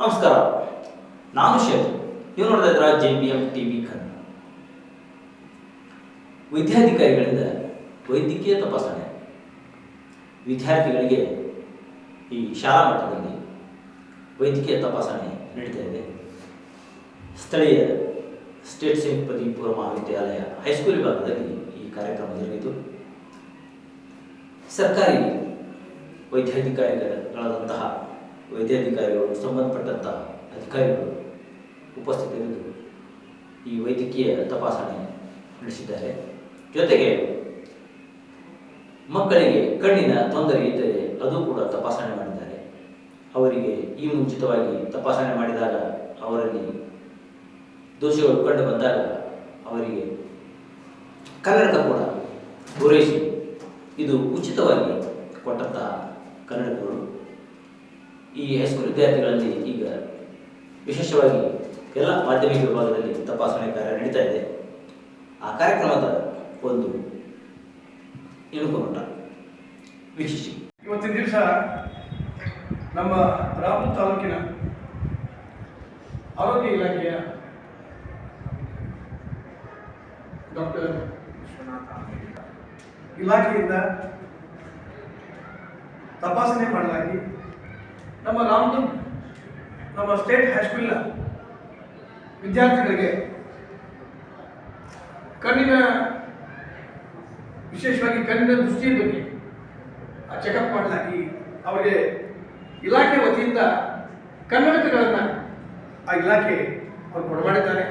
ನಮಸ್ಕಾರ. ನಾನು ಶೇಖ್ ನೀವು ನೋಡ್ತಾ ಇದ್ರ J P M T V Kannada. ವಿದ್ಯಾಧಿಕಾರಿಗಳಿಂದ ವೈದ್ಯಕೀಯ ತಪಾಸಣೆ. ವಿದ್ಯಾರ್ಥಿಗಳಿಗೆ ಈ ಶಾಲಾ ಮಟ್ಟದಲ್ಲಿ ವೈದ್ಯಕೀಯ ತಪಾಸಣೆ ನಡೀತಾ ಇದೆ. ಸ್ಥಳೀಯ ಸ್ಟೇಟ್ ಸೈನಿಕ್ ಪದವಿಪೂರ್ವ ಮಹಾವಿದ್ಯಾಲಯ ಹೈಸ್ಕೂಲ್ ವಿಭಾಗದಲ್ಲಿ ಈ ಕಾರ್ಯಕ್ರಮ ಜರುಗಿತು. ಸರ್ಕಾರಿ ವೈದ್ಯಾಧಿಕಾರಿಗಳಾದಂತಹ ವೈದ್ಯಾಧಿಕಾರಿಗಳು, ಸಂಬಂಧಪಟ್ಟಂತಹ ಅಧಿಕಾರಿಗಳು ಉಪಸ್ಥಿತರಿದ್ದು ಈ ವೈದ್ಯಕೀಯ ತಪಾಸಣೆ ನಡೆಸಿದ್ದಾರೆ. ಜೊತೆಗೆ ಮಕ್ಕಳಿಗೆ ಕಣ್ಣಿನ ತೊಂದರೆ ಇದ್ದರೆ ಅದು ಕೂಡ ತಪಾಸಣೆ ಮಾಡಿದ್ದಾರೆ. ಅವರಿಗೆ ಈ ಮುಂಚಿತವಾಗಿ ತಪಾಸಣೆ ಮಾಡಿದಾಗ ಅವರಲ್ಲಿ ದೋಷಗಳು ಕಂಡು ಬಂದಾಗ ಅವರಿಗೆ ಕನ್ನಡಕ ಕೂಡ ಪೂರೈಸಿ. ಇದು ಉಚಿತವಾಗಿ ಕೊಟ್ಟಂತಹ ಕನ್ನಡಕಗಳು ಈ ಹೈಸ್ಕೂಲ್ ವಿದ್ಯಾರ್ಥಿಗಳಲ್ಲಿ ಈಗ ವಿಶೇಷವಾಗಿ ಎಲ್ಲ ಮಾಧ್ಯಮಿಕ ವಿಭಾಗದಲ್ಲಿ ತಪಾಸಣೆ ಕಾರ್ಯ ನಡೀತಾ ಇದೆ. ಆ ಕಾರ್ಯಕ್ರಮದ ಒಂದು ಇಣುಕು ನೋಟ ವೀಕ್ಷಿಸಿ. ಇವತ್ತಿನ ದಿವಸ ನಮ್ಮ ರಾಮ ತಾಲೂಕಿನ ಆರೋಗ್ಯ ಇಲಾಖೆಯ ಡಾಕ್ಟರ್ ಇಲಾಖೆಯಿಂದ ತಪಾಸಣೆ ಮಾಡಲಾಗಿ ನಮ್ಮ ರಾಮದುರ್ಗ ನಮ್ಮ ಸ್ಟೇಟ್ ಹೈಸ್ಕೂಲ್ನ ವಿದ್ಯಾರ್ಥಿಗಳಿಗೆ ಕಣ್ಣಿನ ವಿಶೇಷವಾಗಿ ಕಣ್ಣಿನ ದೃಷ್ಟಿಯ ಬಗ್ಗೆ ಚೆಕಪ್ ಮಾಡಲಾಗಿ ಅವರಿಗೆ ಇಲಾಖೆ ವತಿಯಿಂದ ಕನ್ನಡಕಗಳನ್ನು ಆ ಇಲಾಖೆ ಅವರು ಕೊಡಮಾಡಿದ್ದಾರೆ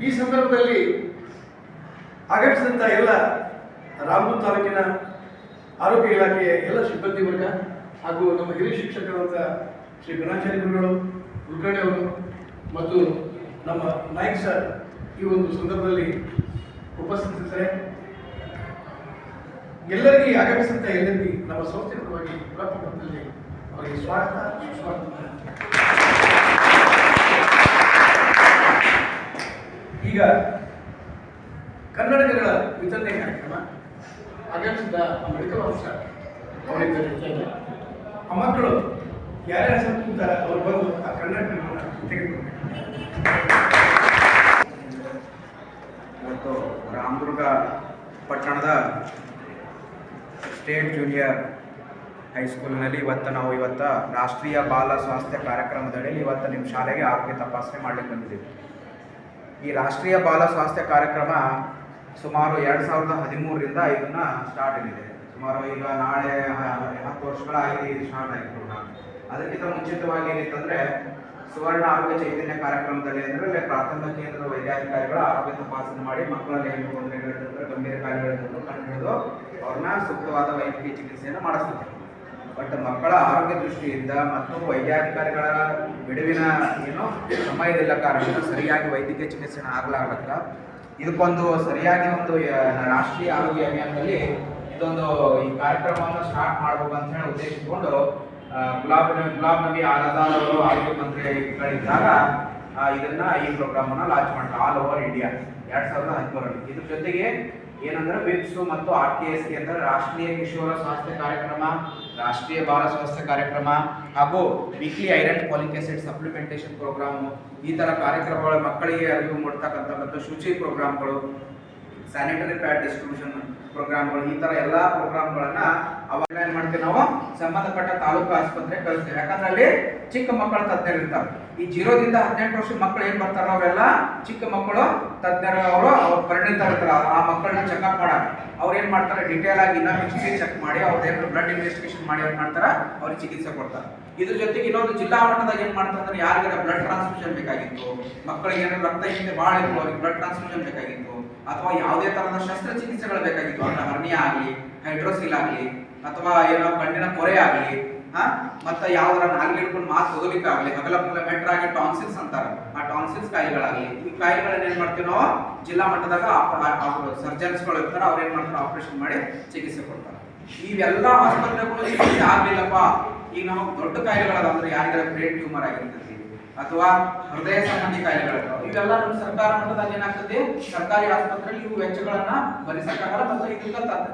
ಈ ಸಂದರ್ಭದಲ್ಲಿ ಆಗಮಿಸಿದಂಥ ಎಲ್ಲ ರಾಮೂರ್ ತಾಲೂಕಿನ ಆರೋಗ್ಯ ಇಲಾಖೆಯ ಎಲ್ಲ ಸಿಬ್ಬಂದಿ ವರ್ಗ ಹಾಗೂ ನಮ್ಮ ಹಿರಿಯ ಶಿಕ್ಷಕರಾದ ಶ್ರೀ ಗಣಾಚಾರ್ಯ ಗುರುಗಳು, ಕುಲಕರ್ಣಿ ಅವರು ಮತ್ತು ನಮ್ಮ ನಾಯಕ್ ಸರ್ ಈ ಒಂದು ಸಂದರ್ಭದಲ್ಲಿ ಉಪಸ್ಥಿತರಿದ್ದಾರೆ ಎಲ್ಲರಿಗೆ, ಆಗಮಿಸಿದಂತ ಎಲ್ಲರಿಗೆ ನಮ್ಮ ಸಂಸ್ಥೆ ಪರವಾಗಿ ಅವರಿಗೆ ಸ್ವಾಗತ ಸುಸ್ವಾಗತ ಈಗ ಕನ್ನಡಕಗಳ ವಿತರಣೆ ಕಾರ್ಯಕ್ರಮ ಆಗಮಿಸಿದ ಮೆಡಿಕಲ್ ಆಫೀಸರ್ ಆ ಮಕ್ಕಳು ಯಾರ್ಯಾರು ಹೆಸರು ಕೂತಾರೆ ಅವರು ಬಂದು ಆ ಕನ್ನಡಕಗಳನ್ನು ಇವತ್ತು ರಾಮದುರ್ಗ ಪಟ್ಟಣದ ಸ್ಟೇಟ್ ಜೂನಿಯರ್ ಹೈಸ್ಕೂಲ್ನಲ್ಲಿ ಇವತ್ತು ನಾವು ಇವತ್ತು ರಾಷ್ಟ್ರೀಯ ಬಾಲ ಸ್ವಾಸ್ಥ್ಯ ಕಾರ್ಯಕ್ರಮದಡಿಯಲ್ಲಿ ಇವತ್ತು ನಿಮ್ಮ ಶಾಲೆಗೆ ಆರೋಗ್ಯ ತಪಾಸಣೆ ಮಾಡಲಿಕ್ಕೆ ಬಂದಿದ್ದೀವಿ. ಈ ರಾಷ್ಟ್ರೀಯ ಬಾಲ ಸ್ವಾಸ್ಥ್ಯ ಕಾರ್ಯಕ್ರಮ ಸುಮಾರು ಎರಡು ಸಾವಿರದ ಹದಿಮೂರರಿಂದ ಇದನ್ನು ಸ್ಟಾರ್ಟ್ ಆಗಿದೆ ಸುಮಾರು ಈಗ ನಾಳೆ ಹತ್ತು ವರ್ಷಗಳ ಇದು ಸ್ಟಾರ್ಟ್ ಆಗಿದೆ ಅದಕ್ಕಿಂತ ಮುಂಚಿತವಾಗಿ ಏನಿತ್ತಂದರೆ ಸುವರ್ಣ ಆರೋಗ್ಯ ಚೈತನ್ಯ ಕಾರ್ಯಕ್ರಮದಲ್ಲಿ ಅಂದರೆ ಪ್ರಾಥಮಿಕ ಕೇಂದ್ರದ ವೈದ್ಯಾಧಿಕಾರಿಗಳ ಆರೋಗ್ಯ ತಪಾಸಣೆ ಮಾಡಿ ಮಕ್ಕಳಲ್ಲಿ ಏನು ತೊಂದರೆಗಳಿರುತ್ತೆ ಗಂಭೀರ ಕಾಯಿಲೆಗಳಿದ್ದು ಕಂಡುಹಿಡಿದು ಅವ್ರನ್ನ ಸೂಕ್ತವಾದ ವೈದ್ಯಕೀಯ ಚಿಕಿತ್ಸೆಯನ್ನು ಮಾಡಿಸ್ತಾರೆ ಬಟ್ ಮಕ್ಕಳ ಆರೋಗ್ಯ ದೃಷ್ಟಿಯಿಂದ ಮತ್ತು ವೈದ್ಯಾಧಿಕಾರಿಗಳ ಬಿಡುವಿನ ಏನು ಸಮಯ ಸಮಯದಿಲ್ಲ ಕಾರಣ ಸರಿಯಾಗಿ ವೈದ್ಯಕೀಯ ಚಿಕಿತ್ಸೆನ ಆಗಲಾಗತ್ತ ಇದಕ್ಕೊಂದು ಸರಿಯಾಗಿ ಒಂದು ರಾಷ್ಟ್ರೀಯ ಆರೋಗ್ಯ ಅಭಿಯಾನದಲ್ಲಿ ಇದೊಂದು ಈ ಕಾರ್ಯಕ್ರಮವನ್ನು ಸ್ಟಾರ್ಟ್ ಮಾಡಬೇಕು ಅಂತ ಹೇಳಿ ಉದ್ದೇಶಿಸಿಕೊಂಡು ಗುಲಾಬ್ ಗುಲಾಬ್ ನಬಿ ಆಜಾದ್ ಅವರು ಆರೋಗ್ಯ ಮಂತ್ರಿಗಳಿದ್ದಾಗ ಇದನ್ನ ಈ ಪ್ರೋಗ್ರಾಮ್ ಅನ್ನ ಲಾಂಚ್ ಮಾಡ್ತಾರೆ ಆಲ್ ಓವರ್ ಇಂಡಿಯಾ ಎರಡ್ ಸಾವಿರದ ಹದಿಮೂರರಲ್ಲಿ. ಇದ್ರ ಜೊತೆಗೆ ಏನಂದ್ರೆ ವಿಪ್ಸ್ ಮತ್ತು ಆರ್ ಟಿ ಎಸ್ ಅಂದ್ರೆ ರಾಷ್ಟ್ರೀಯ ಕಿಶೋರ ಸ್ವಾಸ್ಥ್ಯ ಕಾರ್ಯಕ್ರಮ, ರಾಷ್ಟ್ರೀಯ ಬಾಲ ಸ್ವಾಸ್ಥ್ಯ ಕಾರ್ಯಕ್ರಮ ಹಾಗೂ weekly iron folic acid supplementation programme ಈ ತರ ಕಾರ್ಯಕ್ರಮಗಳು ಮಕ್ಕಳಿಗೆ ಅರಿವು ಮೂಡ್ತಕ್ಕಂಥ ಮತ್ತು ಶುಚಿ ಪ್ರೋಗ್ರಾಮ್ಗಳು ಸ್ಯಾನಿಟರಿ ಪ್ಯಾಡ್ ಡಿಸ್ಟ್ರಿಬ್ಯೂಷನ್ ಪ್ರೋಗ್ರಾಮ್ಗಳು ಈ ತರ ಎಲ್ಲಾ ಪ್ರೋಗ್ರಾಮ್ಗಳನ್ನ ಅವಾಗ ಏನು ಮಾಡ್ತೀವಿ ನಾವು. ಸಂಬಂಧಪಟ್ಟ ತಾಲೂಕು ಆಸ್ಪತ್ರೆ ಕಳಿಸ್ತೀವಿ. ಯಾಕಂದ್ರೆ ಅಲ್ಲಿ ಚಿಕ್ಕ ಮಕ್ಕಳ ತಜ್ಞರು ಇರ್ತಾರೆ. ಈ ಜೀರೋದಿಂದ ಹದಿನೆಂಟು ವರ್ಷದ ಮಕ್ಕಳು ಏನು ಮಾಡ್ತಾರೆ ಅವರೆಲ್ಲ ಚಿಕ್ಕ ಮಕ್ಕಳು, ತಜ್ಞರು ಅವರು, ಅವ್ರು ಪರಿಣಿತ ಇರ್ತಾರೆ. ಆ ಮಕ್ಕಳನ್ನ ಚೆಕ್ಅಪ್ ಮಾಡಕ್ ಅವ್ರು ಏನು ಮಾಡ್ತಾರೆ? ಡಿಟೇಲ್ ಆಗಿ ಇನ್ನೂ ಹಿಸ್ಟ್ರಿ ಚೆಕ್ ಮಾಡಿ ಅವ್ರದ್ದು ಬ್ಲಡ್ ಇನ್ವೆಸ್ಟಿಗೇಷನ್ ಮಾಡಿ ಅವ್ರು ಮಾಡ್ತಾರೆ, ಅವ್ರಿಗೆ ಚಿಕಿತ್ಸೆ ಕೊಡ್ತಾರೆ. ಇದ್ರ ಜೊತೆಗೆ ಇನ್ನೊಂದು ಜಿಲ್ಲಾ ಮಟ್ಟದಾಗ ಏನ್ ಮಾಡ್ತಾರೆ ಯಾರಿಗಾರ ಬ್ಲಡ್ ಟ್ರಾನ್ಸ್ಫ್ಯೂಷನ್ ಬೇಕಾಗಿತ್ತು, ಮಕ್ಕಳಿಗೆ ಏನಾದ್ರು ರಕ್ತ ಹಿಂದೆ ಭಾಳ ಇತ್ತು, ಅವ್ರಿಗೆ ಬ್ಲಡ್ ಟ್ರಾನ್ಸ್ಫ್ಯೂಷನ್ ಬೇಕಾಗಿತ್ತು, ಅಥವಾ ಯಾವುದೇ ತರಹದ ಶಸ್ತ್ರಚಿಕಿತ್ಸೆಗಳು ಬೇಕಾಗಿತ್ತು, ಅಂದ್ರೆ ಹರ್ನಿಯ ಆಗಲಿ, ಹೈಡ್ರೋಸಿಲ್ ಆಗಲಿ, ಅಥವಾ ಏನೋ ಕಣ್ಣಿನ ಕೊರೆ ಆಗಲಿ, ಹಾ? ಮತ್ತೆ ಯಾವ್ದಾರ ನಾಲ್ಗೆ ಹಿಡ್ಕೊಂಡು ಮಾತು ಆಗಲಿ, ಹಗಲ ಮೂಲ ಮೆಟ್ರ್ ಆಗಿ ಟಾನ್ಸಿಲ್ಸ್ ಅಂತಾರ. ಆ ಟಾನ್ಸಿಲ್ಸ್ ಕಾಯಿಲೆಗಳಾಗ್ಲಿ ಈ ಕಾಯಿಲೆಗಳನ್ನ ಏನ್ ಮಾಡ್ತೀವಿ ನಾವು ಜಿಲ್ಲಾ ಮಟ್ಟದಾಗ ಸರ್ಜನ್ಸ್ಗಳು ಇರ್ತಾರೆ, ಅವ್ರು ಏನ್ ಮಾಡ್ತಾರೆ ಆಪರೇಷನ್ ಮಾಡಿ ಚಿಕಿತ್ಸೆ ಕೊಡ್ತಾರೆ. ಇವೆಲ್ಲ ಆಸ್ಪತ್ರೆಗಳು ಈಗ ನಮಗೆ ದೊಡ್ಡ ಕಾಯಿಲೆಗಳಾದ ಅಂದ್ರೆ ಯಾರಿಗಾರ ಬ್ರೇನ್ ಟ್ಯೂಮರ್ ಆಗಿರ್ತೈತಿ ಅಥವಾ ಹೃದಯ ಸಂಬಂಧಿ ಕಾಯಿಲೆಗಳಿರ್ತಾವ ಇವೆಲ್ಲ ನಮ್ಮ ಸರ್ಕಾರ ಮಟ್ಟದಲ್ಲಿ ಏನಾಗ್ತದೆ? ಸರ್ಕಾರಿ ಆಸ್ಪತ್ರೆಯಲ್ಲಿ ಇವು ವೆಚ್ಚಗಳನ್ನ ಭರಿಸಕ್ಕಾಗಲ್ಲ ಮತ್ತು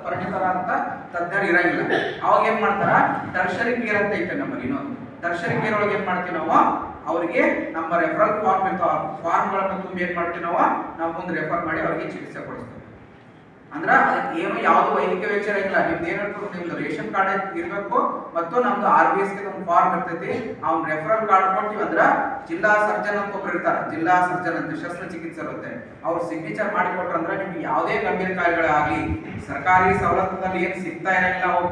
ಪರಿಣಿತರ ಅಂತ ತಜ್ಞರು ಇರಂಗಿಲ್ಲ. ಅವಾಗ ಏನ್ ಮಾಡ್ತಾರ? ಟರ್ಷರಿ ಕೇರ್ ಅಂತ ಐತೆ ನಮ್ಮಲ್ಲಿ ಇನ್ನೊಂದು. ಟರ್ಷರಿ ಕೇರ್ ಒಳಗೆ ಏನ್ ಮಾಡ್ತೀವಿ ನಾವು? ಅವರಿಗೆ ನಮ್ಮ ರೆಫರಲ್ ಫಾರ್ಮ್ ಇರ್ತಾವ. ಫಾರ್ಮ್ಗಳನ್ನು ತುಂಬಿ ಏನ್ ಮಾಡ್ತೀವಿ ನಾವು? ನಾವು ಒಂದು ರೆಫರ್ ಮಾಡಿ ಅವರಿಗೆ ಚಿಕಿತ್ಸೆ ಕೊಡಿಸ್ತೀವಿ. ಅಂದ್ರ ಏನು ಯಾವ್ದು ವೈದ್ಯಕೀಯ ವೆಚ್ಚ ಇಲ್ಲ. ನಿಮ್ದು ಏನಿರ್ತದೆ ನಿಮ್ದು ರೇಷನ್ ಕಾರ್ಡ್ ಇರಬೇಕು, ಮತ್ತು ನಮ್ದು ಆರ್ ಬಿ ಎಸ್ಗೆ ಒಂದು ಫಾರ್ಮ್ ಇರ್ತೈತಿ. ಅವ್ನ ರೆಫರಲ್ ಕಾರ್ಡ್ ಕೊಡ್ತೀವಿ ಅಂದ್ರ ಜಿಲ್ಲಾ ಸರ್ಜನ್ ಅಂತ ಒಬ್ರು ಇರ್ತಾರೆ. ಜಿಲ್ಲಾ ಸರ್ಜನ್ ಅಂತ ಶಸ್ತ್ರಚಿಕಿತ್ಸೆ ಇರುತ್ತೆ. ಅವ್ರು ಸಿಗ್ನೇಚರ್ ಮಾಡಿ ಕೊಟ್ರಂದ್ರೆ ನಿಮ್ಗೆ ಯಾವುದೇ ಗಂಭೀರ ಕಾಯಿಲೆಗಳಾಗ್ಲಿ ಸರ್ಕಾರಿ ಸವಲತ್ತುದಲ್ಲಿ ಏನ್ ಸಿಗ್ತಾ ಇರಂಗಿಲ್ಲ ಅವು